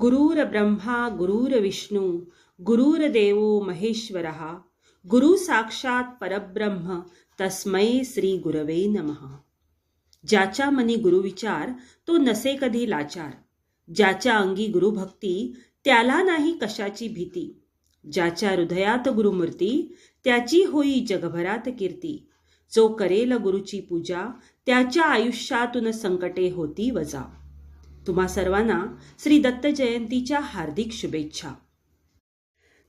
गुरुर ब्रह्मा गुरुर विष्णू गुरुर्देव महेश्वर गुरु साक्षात परब्रह्म तस्मै श्री गुरवे नमः. ज्याच्या मनी गुरुविचार तो नसे कधी लाचार. ज्याच्या अंगी गुरुभक्ती त्याला नाही कशाची भीती. ज्याच्या हृदयात गुरुमूर्ती त्याची होई जगभरात कीर्ती. जो करेल गुरुची पूजा त्याच्या आयुष्यातून संकटे होती वजा. तुम्हा सर्वांना श्री दत्त जयंतीच्या हार्दिक शुभेच्छा.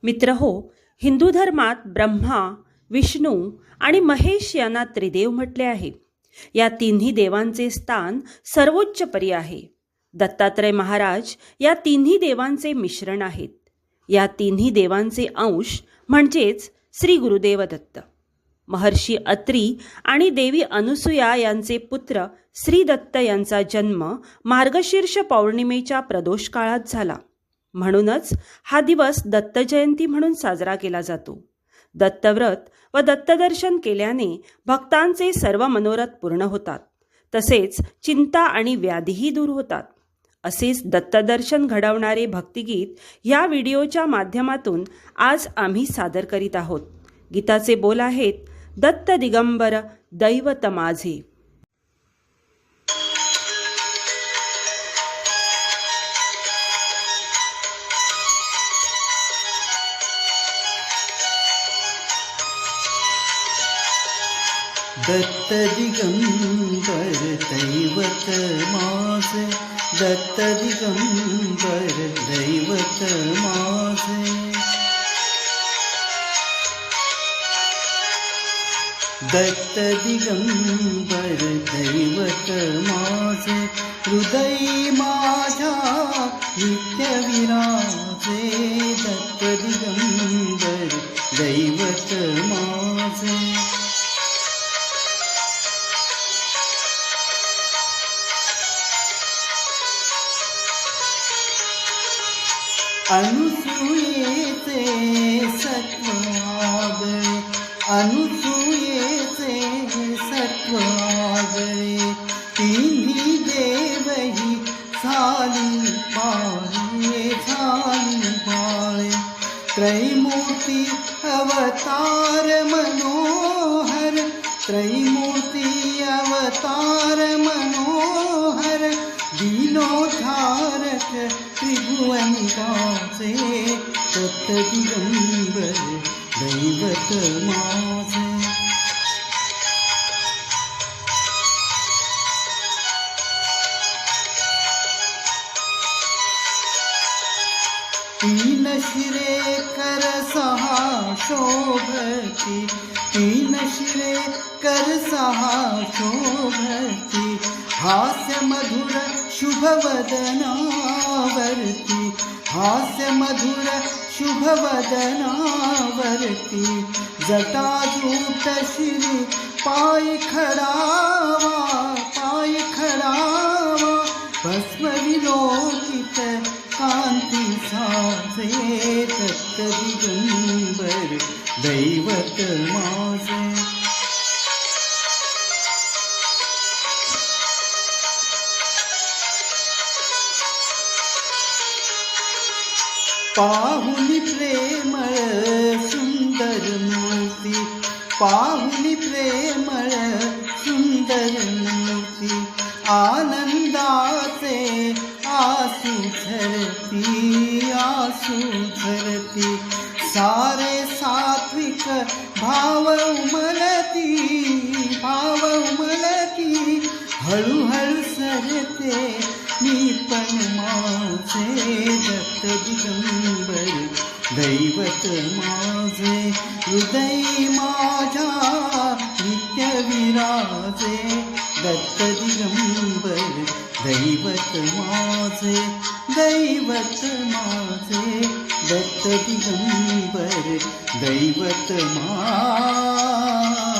मित्र हो हिंदू धर्मात ब्रह्मा विष्णू आणि महेश यांना त्रिदेव म्हटले आहे. या तिन्ही देवांचे स्थान सर्वोच्च परी आहे. दत्तात्रय महाराज या तिन्ही देवांचे मिश्रण आहेत. या तिन्ही देवांचे अंश म्हणजेच श्री गुरुदेव दत्त महर्षी अत्री आणि देवी अनुसुया यांचे पुत्र श्रीदत्त यांचा जन्म मार्गशीर्ष पौर्णिमेच्या प्रदोष काळात झाला. म्हणूनच हा दिवस दत्तजयंती म्हणून साजरा केला जातो. दत्तव्रत व दत्तदर्शन केल्याने भक्तांचे सर्व मनोरथ पूर्ण होतात. तसेच चिंता आणि व्याधीही दूर होतात. असेच दत्तदर्शन घडवणारे भक्तिगीत या व्हिडिओच्या माध्यमातून आज आम्ही सादर करीत आहोत. गीताचे बोल आहेत दत्त दिगम्बर दैवतमाझी दत्तदिगम्बर दैवतमास दत्तदिगम्बर वर दैवतमास दत्त दिगंबर दैवत माझे हृदय माझ्या नित्य विराजे दत्त दिगंबर झाली बाळे झाली बाळे त्रैमूर्ती अवतार मनोहर त्रैमूर्ती अवतार मनोहर। दीनोद्धारक त्रिभुवनिकाचे दत्त दिगंबर दैवत माझे तिलशिरे कर सहा शोभति तेन शिरे कर सहासोभति हास्य मधुर शुभवदनावर्ति जटादूतशिरि पाय खडावा वा खडावा भस्मविलोकित മാസേ തക്കതികുംബർ ദൈവത്ത് മാസേ. പാഹുലി പ്രേമള സുന്ദരമൂർത്തി പാഹുനി പ്രേമള സുന്ദരമൂർത്തി ആനന്ദാസേ आसू झरती आसू झरती सारे सात्विक भाव उमलती भाव उमलती हळूहळू सरते मी पण माझे दत्त दिगंबर दैवत माझे हृदय माझ्या नित्य विराजे दत्त दिगंबर. दैवत माझे दैवत माझे दत्त दिगंबर दैवत मा